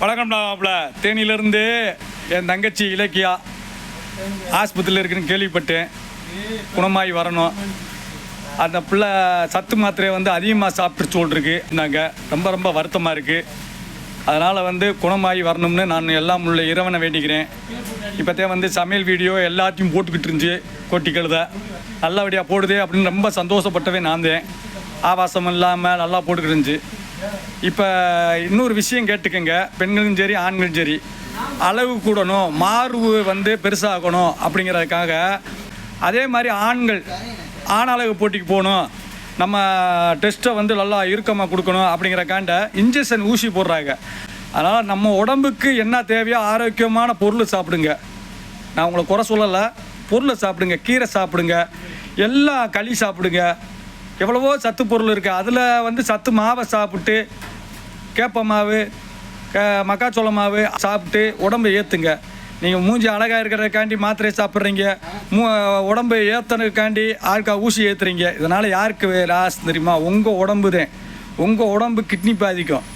வணக்கம்டா மாப்பிள. தேனியிலேருந்து என் தங்கச்சி இலக்கியா ஆஸ்பத்திரியில் இருக்குன்னு கேள்விப்பட்டேன். குணமாகி வரணும். அந்த பிள்ளை சத்து மாத்திரையை வந்து அதிகமாக சாப்பிட்டு சொல்லிருக்கு நாங்கள் ரொம்ப ரொம்ப வருத்தமாக இருக்குது அதனால் வந்து குணமாகி வரணும்னு நான் எல்லாம் உள்ள இறைவனை வேண்டிக்கிறேன். இப்போத்தே வந்து சமையல் வீடியோ எல்லாத்தையும் போட்டுக்கிட்டு இருந்துச்சு கொட்டி கழுத. நல்லபடியாக போடுதே அப்படின்னு ரொம்ப சந்தோஷப்பட்டவே நான் தான். ஆபாசம் இல்லாமல் நல்லா போட்டுக்கிட்டு இருந்துச்சு. இப்போ இன்னொரு விஷயம் கேட்டுக்கோங்க. பெண்களும் சரி ஆண்களும் சரி. அளவு கூடணும் மார்பு வந்து பெருசாகணும் அப்படிங்கிறதுக்காக. அதே மாதிரி ஆண்கள் ஆண் அளவு போட்டிக்கு போகணும். நம்ம டெஸ்ட்டை வந்து நல்லா இறுக்கமாக கொடுக்கணும் அப்படிங்கிறக்காண்ட இன்ஜெக்ஷன் ஊசி போடுறாங்க. அதனால் நம்ம உடம்புக்கு என்ன தேவையோ ஆரோக்கியமான பொருள் சாப்பிடுங்க. நான் உங்களை குறை சொல்லலை. பொருளை சாப்பிடுங்க கீரை சாப்பிடுங்க. எல்லாம் களி சாப்பிடுங்க. எவ்வளவோ சத்து பொருள் இருக்குது அதில் வந்து சத்து மாவை சாப்பிட்டு கேப்ப மாவு மக்காச்சோள மாவு சாப்பிட்டு உடம்பை ஏற்றுங்க நீங்கள் மூஞ்சி அழகாக இருக்கிறதுக்காண்டி மாத்திரை சாப்பிட்றீங்க. மூ உடம்பை ஏற்றனுக்காண்டி ஆளுக்கா ஊசி ஏற்றுறீங்க இதனால் யாருக்கு லாஸ் தெரியுமா? உங்கள் உடம்பு தான். உங்கள் உடம்பு கிட்னி பாதிக்கும்.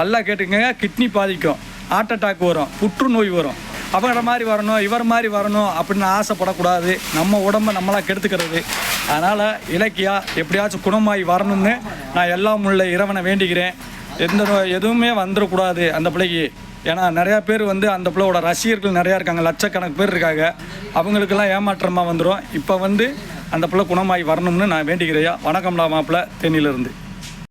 நல்லா கேட்டுக்கங்க கிட்னி பாதிக்கும். ஹார்ட் அட்டாக் வரும். புற்றுநோய் வரும். அவங்கள மாதிரி வரணும் இவர் மாதிரி வரணும் அப்படின்னு ஆசைப்படக்கூடாது. நம்ம உடம்பை நம்மளாக கெடுத்துக்கிறது. அதனால் இலக்கியா எப்படியாச்சும் குணமாகி வரணும்னு நான் எல்லாம் உள்ள இறைவனை வேண்டிக்கிறேன் எந்த எதுவுமே வந்துடக்கூடாது அந்த பிள்ளைக்கு. ஏன்னா நிறையா பேர் வந்து அந்த பிள்ளையோட ரசிகர்கள் நிறையா இருக்காங்க. லட்சக்கணக்கு பேர் இருக்காங்க. அவங்களுக்கெல்லாம் ஏமாற்றமாக வந்துடும் இப்போ வந்து அந்த பிள்ளை குணமாகி வரணும்னு நான் வேண்டிக்கிறையா வணக்கம்டா மாப்பிள்ள. தேனியிலிருந்து.